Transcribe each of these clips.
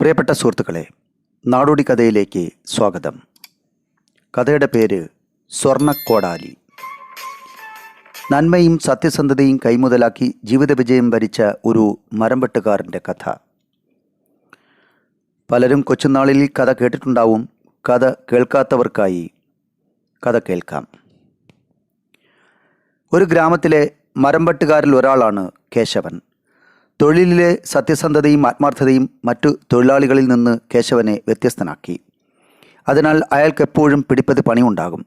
പ്രിയപ്പെട്ട സുഹൃത്തുക്കളെ നാടോടി കഥയിലേക്ക് സ്വാഗതം. കഥയുടെ പേര് സ്വർണക്കോടാലി. നന്മയും സത്യസന്ധതയും കൈമുതലാക്കി ജീവിത വിജയം വരിച്ച ഒരു മരംവെട്ടുകാരന്റെ കഥ. പലരും കൊച്ചുനാളിൽ കഥ കേട്ടിട്ടുണ്ടാവും കഥ കേൾക്കാത്തവർക്കായി കഥ കേൾക്കാം. ഒരു ഗ്രാമത്തിലെ മരംവെട്ടുകാരിൽ ഒരാളാണ് കേശവൻ. തൊഴിലിലെ സത്യസന്ധതയും ആത്മാർത്ഥതയും മറ്റു തൊഴിലാളികളിൽ നിന്ന് കേശവനെ വ്യത്യസ്തനാക്കി. അതിനാൽ അയാൾക്ക് എപ്പോഴും പിടിപ്പത് പണിയുണ്ടാകും.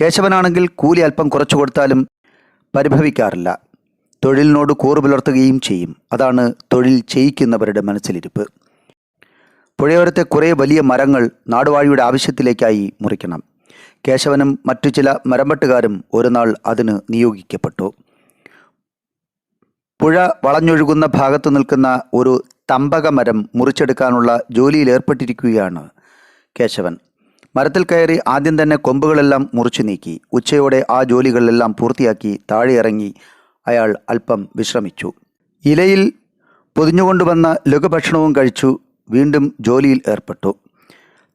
കേശവനാണെങ്കിൽ കൂലി അല്പം കുറച്ചു കൊടുത്താലും പരിഭവിക്കാറില്ല. തൊഴിലിനോട് കൂറു പുലർത്തുകയും ചെയ്യും. അതാണ് തൊഴിൽ ചെയ്യിക്കുന്നവരുടെ മനസ്സിലിരിപ്പ്. പുഴയോരത്തെ കുറേ വലിയ മരങ്ങൾ നാടുവാഴിയുടെ ആവശ്യത്തിലേക്കായി മുറിക്കണം. കേശവനും മറ്റു ചില മരംവെട്ടുകാരും ഒരു നാൾ അതിന് നിയോഗിക്കപ്പെട്ടു. പുഴ വളഞ്ഞൊഴുകുന്ന ഭാഗത്ത് നിൽക്കുന്ന ഒരു തമ്പകമരം മുറിച്ചെടുക്കാനുള്ള ജോലിയിൽ ഏർപ്പെട്ടിരിക്കുകയാണ് കേശവൻ. മരത്തിൽ കയറി ആദ്യം തന്നെ കൊമ്പുകളെല്ലാം മുറിച്ചു നീക്കി. ഉച്ചയോടെ ആ ജോലികളെല്ലാം പൂർത്തിയാക്കി താഴെ ഇറങ്ങി അയാൾ അല്പം വിശ്രമിച്ചു. ഇലയിൽ പൊതിഞ്ഞുകൊണ്ടുവന്ന ലഘുഭക്ഷണവും കഴിച്ചു വീണ്ടും ജോലിയിൽ ഏർപ്പെട്ടു.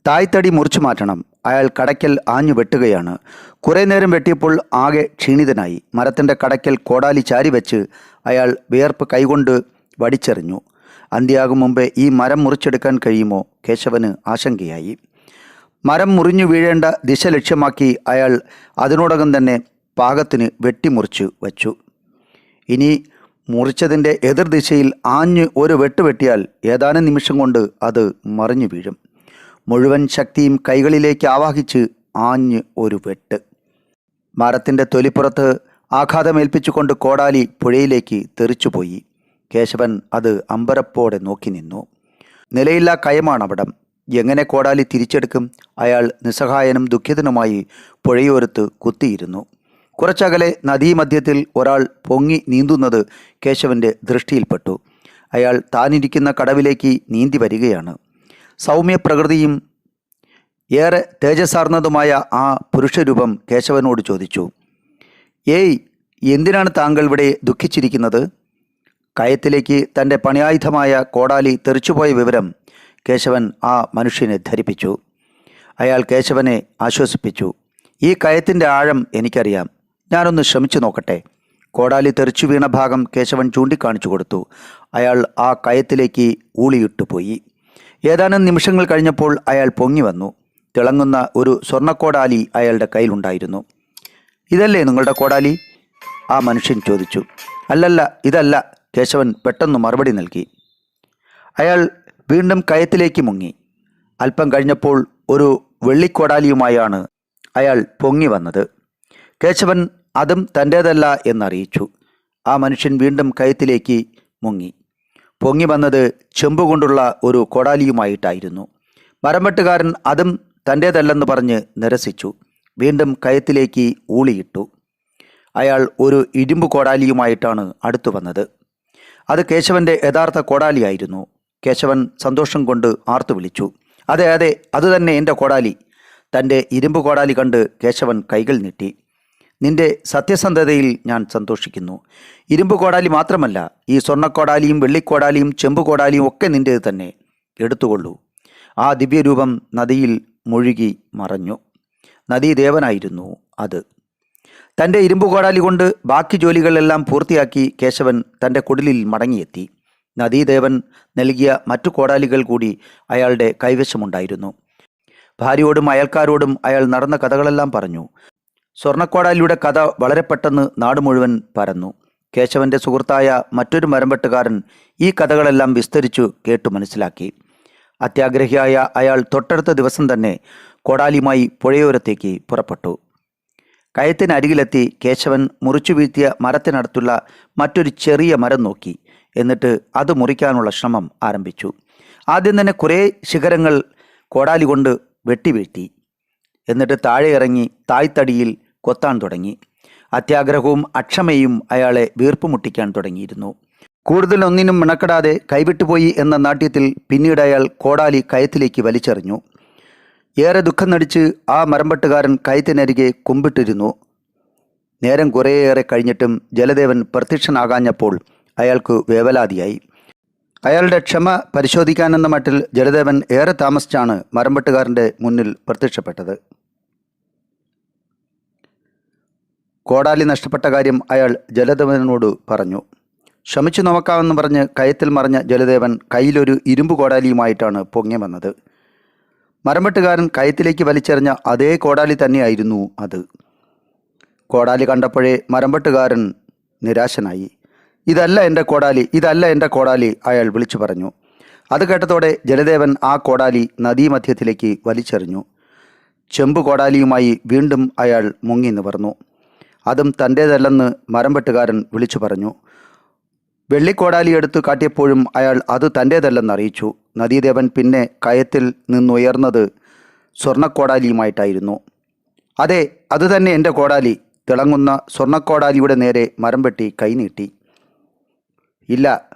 തായ്തടി മുറിച്ചു മാറ്റണം. അയാൾ കടയ്ക്കൽ ആഞ്ഞു വെട്ടുകയാണ്. കുറേ നേരം വെട്ടിയപ്പോൾ ആകെ ക്ഷീണിതനായി. മരത്തിന്റെ കടയ്ക്കൽ കോടാലി ചാരി വെച്ച് അയാൾ വിയർപ്പ് കൈകൊണ്ട് വടിച്ചെറിഞ്ഞു. അന്ത്യാകും മുമ്പേ ഈ മരം മുറിച്ചെടുക്കാൻ കഴിയുമോ? കേശവന് ആശങ്കയായി. മരം മുറിഞ്ഞു വീഴേണ്ട ദിശ ലക്ഷ്യമാക്കി അയാൾ അതിനോടകം തന്നെ പാകത്തിന് വെട്ടിമുറിച്ച് വച്ചു. ഇനി മുറിച്ചതിന്റെ എതിർദിശയിൽ ആഞ്ഞ് ഒരു വെട്ട് വെട്ടിയാൽ ഏതാനും നിമിഷം കൊണ്ട് അത് മറിഞ്ഞു വീഴും. മുഴുവൻ ശക്തിയും കൈകളിലേക്ക് ആവാഹിച്ച് ആഞ്ഞ് ഒരു വെട്ട്. മരത്തിന്റെ തൊലിപ്പുറത്ത് ആഘാതമേൽപ്പിച്ചുകൊണ്ട് കോടാലി പുഴയിലേക്ക് തെറിച്ചുപോയി. കേശവൻ അത് അമ്പരപ്പോടെ നോക്കി നിന്നു. നിലയില്ലാ കയമാണ് അവിടം എങ്ങനെ കോടാലി തിരിച്ചെടുക്കും? അയാൾ നിസ്സഹായനും ദുഃഖിതനുമായി പുഴയോരത്ത് കുത്തിയിരുന്നു. കുറച്ചകലെ നദീമധ്യത്തിൽ ഒരാൾ പൊങ്ങി നീന്തുന്നത് കേശവന്റെ ദൃഷ്ടിയിൽപ്പെട്ടു. അയാൾ താനിരിക്കുന്ന കടവിലേക്ക് നീന്തി വരികയാണ്. സൗമ്യപ്രകൃതിയും ഏറെ തേജസ്സാർന്നതുമായ ആ പുരുഷരൂപം കേശവനോട് ചോദിച്ചു ഏയ് എന്തിനാണ് താങ്കൾ ഇവിടെ ദുഃഖിച്ചിരിക്കുന്നത്? കയത്തിലേക്ക് തന്റെ പണിയായുധമായ കോടാലി തെറിച്ചുപോയ വിവരം കേശവൻ ആ മനുഷ്യനെ ധരിപ്പിച്ചു. അയാൾ കേശവനെ ആശ്വസിപ്പിച്ചു ഈ കയത്തിന്റെ ആഴം എനിക്കറിയാം. ഞാനൊന്ന് ശ്രമിച്ചു നോക്കട്ടെ. കോടാലി തെറിച്ചു വീണ ഭാഗം കേശവൻ ചൂണ്ടിക്കാണിച്ചു കൊടുത്തു. അയാൾ ആ കയത്തിലേക്ക് ഊളിയിട്ടു പോയി. ഏതാനും നിമിഷങ്ങൾ കഴിഞ്ഞപ്പോൾ അയാൾ പൊങ്ങി വന്നു. തിളങ്ങുന്ന ഒരു സ്വർണക്കോടാലി അയാളുടെ കയ്യിലുണ്ടായിരുന്നു. ഇതല്ലേ നിങ്ങളുടെ കോടാലി? ആ മനുഷ്യൻ ചോദിച്ചു. അല്ലല്ല ഇതല്ല കേശവൻ പെട്ടെന്ന് മറുപടി നൽകി. അയാൾ വീണ്ടും കയത്തിലേക്ക് മുങ്ങി. അല്പം കഴിഞ്ഞപ്പോൾ ഒരു വെള്ളിക്കോടാലിയുമായാണ് അയാൾ പൊങ്ങി വന്നത്. കേശവൻ അതും തന്റേതല്ല എന്നറിയിച്ചു. ആ മനുഷ്യൻ വീണ്ടും കയത്തിലേക്ക് മുങ്ങി. പൊങ്ങി വന്നത് ചെമ്പുകൊണ്ടുള്ള ഒരു കൊടാലിയുമായിട്ടായിരുന്നു. മരംവെട്ടുകാരൻ അതും തന്റേതല്ലെന്ന് പറഞ്ഞ് നിരസിച്ചു. വീണ്ടും കയത്തിലേക്ക് ഊളിയിട്ടു. അയാൾ ഒരു ഇരുമ്പ് കോടാലിയുമായിട്ടാണ് അടുത്തു വന്നത്. അത് കേശവന്റെ യഥാർത്ഥ കോടാലിയായിരുന്നു. കേശവൻ സന്തോഷം കൊണ്ട് ആർത്തു വിളിച്ചു. അതെ അതെ അതുതന്നെ എന്റെ കോടാലി. തന്റെ ഇരുമ്പ് കോടാലി കണ്ട് കേശവൻ കൈകൾ നീട്ടി. നിന്റെ സത്യസന്ധതയിൽ ഞാൻ സന്തോഷിക്കുന്നു. ഇരുമ്പ് കോടാലി മാത്രമല്ല ഈ സ്വർണക്കോടാലിയും വെള്ളിക്കോടാലിയും ചെമ്പ് കോടാലിയും ഒക്കെ നിന്റേത് തന്നെ. എടുത്തുകൊള്ളൂ. ആ ദിവ്യരൂപം നദിയിൽ മുഴുകി മറഞ്ഞു. നദീദേവനായിരുന്നു അത്. തന്റെ ഇരുമ്പ് കോടാലി കൊണ്ട് ബാക്കി ജോലികളെല്ലാം പൂർത്തിയാക്കി കേശവൻ തന്റെ കുടിലിൽ മടങ്ങിയെത്തി. നദീദേവൻ നൽകിയ മറ്റു കോടാലികൾ കൂടി അയാളുടെ കൈവശമുണ്ടായിരുന്നു. ഭാര്യയോടും അയൽക്കാരോടും അയാൾ നടന്ന കഥകളെല്ലാം പറഞ്ഞു. സ്വർണക്കോടാലിയുടെ കഥ വളരെ പെട്ടെന്ന് നാട് മുഴുവൻ പരന്നു. കേശവന്റെ സുഹൃത്തായ മറ്റൊരു മരംവെട്ടുകാരൻ ഈ കഥകളെല്ലാം വിസ്തരിച്ചു കേട്ടു മനസ്സിലാക്കി. അത്യാഗ്രഹിയായ അയാൾ തൊട്ടടുത്ത ദിവസം തന്നെ കോടാലിയുമായി പുഴയോരത്തേക്ക് പുറപ്പെട്ടു. കയത്തിനരികിലെത്തി കേശവൻ മുറിച്ചു വീഴ്ത്തിയ മരത്തിനടുത്തുള്ള മറ്റൊരു ചെറിയ മരം നോക്കി. എന്നിട്ട് അത് മുറിക്കാനുള്ള ശ്രമം ആരംഭിച്ചു. ആദ്യം തന്നെ കുറേ ശിഖരങ്ങൾ കോടാലി കൊണ്ട് വെട്ടിവീഴ്ത്തി. എന്നിട്ട് താഴെ ഇറങ്ങി തായ്തടിയിൽ കൊത്താൻ തുടങ്ങി. അത്യാഗ്രഹവും അക്ഷമയും അയാളെ വീർപ്പുമുട്ടിക്കാൻ തുടങ്ങിയിരുന്നു. കൂടുതൽ ഒന്നിനും മിണക്കെടാതെ കൈവിട്ടുപോയി എന്ന നാട്യത്തിൽ പിന്നീട് അയാൾ കോടാലി കയത്തിലേക്ക് വലിച്ചെറിഞ്ഞു. ഏറെ ദുഃഖം നടിച്ച് ആ മരംപെട്ടുകാരൻ കയത്തിനരികെ കുമ്പിട്ടിരുന്നു. നേരം കുറേയേറെ കഴിഞ്ഞിട്ടും ജലദേവൻ പ്രത്യക്ഷനാകാഞ്ഞപ്പോൾ അയാൾക്ക് വേവലാതിയായി. അയാളുടെ ക്ഷമ പരിശോധിക്കാനെന്ന മട്ടിൽ ജലദേവൻ ഏറെ താമസിച്ചാണ് മരംപെട്ടുകാരന്റെ മുന്നിൽ പ്രത്യക്ഷപ്പെട്ടത്. കോടാലി നഷ്ടപ്പെട്ട കാര്യം അയാൾ ജലദേവനോട് പറഞ്ഞു. ശ്രമിച്ചു നോക്കാമെന്ന് പറഞ്ഞ് കയത്തിൽ മറിഞ്ഞ ജലദേവൻ കയ്യിലൊരു ഇരുമ്പ് കോടാലിയുമായിട്ടാണ് പൊങ്ങി വന്നത്. മരംവെട്ടുകാരൻ കയത്തിലേക്ക് വലിച്ചെറിഞ്ഞ അതേ കോടാലി തന്നെയായിരുന്നു അത്. കോടാലി കണ്ടപ്പോഴേ മരംവെട്ടുകാരൻ നിരാശനായി. ഇതല്ല എന്റെ കോടാലി ഇതല്ല എന്റെ കോടാലി അയാൾ വിളിച്ചു പറഞ്ഞു. അത് കേട്ടതോടെ ജലദേവൻ ആ കോടാലി നദീമധ്യത്തിലേക്ക് വലിച്ചെറിഞ്ഞു. ചെമ്പ് കോടാലിയുമായി വീണ്ടും അയാൾ മുങ്ങി നിവർന്നു. അതും തന്റേതല്ലെന്ന് മരംവെട്ടുകാരൻ വിളിച്ചു പറഞ്ഞു. വെള്ളിക്കോടാലി എടുത്തു കാട്ടിയപ്പോഴും അയാൾ അത് തന്റേതല്ലെന്ന് അറിയിച്ചു. നദീദേവൻ പിന്നെ കയത്തിൽ നിന്നുയർന്നത് സ്വർണക്കോടാലിയുമായിട്ടായിരുന്നു. അതെ അതുതന്നെ എന്റെ കോടാലി. തിളങ്ങുന്ന സ്വർണക്കോടാലിയുടെ നേരെ മരം വെട്ടി കൈനീട്ടി ഇല്ല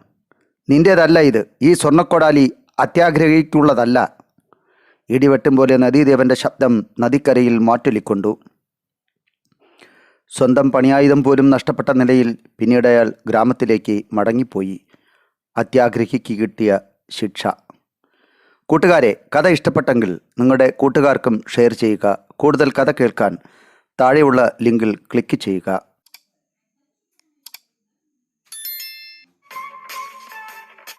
നിന്റേതല്ല ഇത്. ഈ സ്വർണക്കോടാലി അത്യാഗ്രഹിക്കുള്ളതല്ല. ഇടിവെട്ടും പോലെ നദീദേവന്റെ ശബ്ദം നദിക്കരയിൽ മാറ്റൊലിക്കൊണ്ടു. സ്വന്തം പണിയായുധം പോലും നഷ്ടപ്പെട്ട നിലയിൽ പിന്നീട് അയാൾ ഗ്രാമത്തിലേക്ക് മടങ്ങിപ്പോയി. അത്യാഗ്രഹിക്ക് കിട്ടിയ ശിക്ഷ. കൂട്ടുകാരെ കഥ ഇഷ്ടപ്പെട്ടെങ്കിൽ നിങ്ങളുടെ കൂട്ടുകാർക്കും ഷെയർ ചെയ്യുക. കൂടുതൽ കഥ കേൾക്കാൻ താഴെയുള്ള ലിങ്കിൽ ക്ലിക്ക് ചെയ്യുക.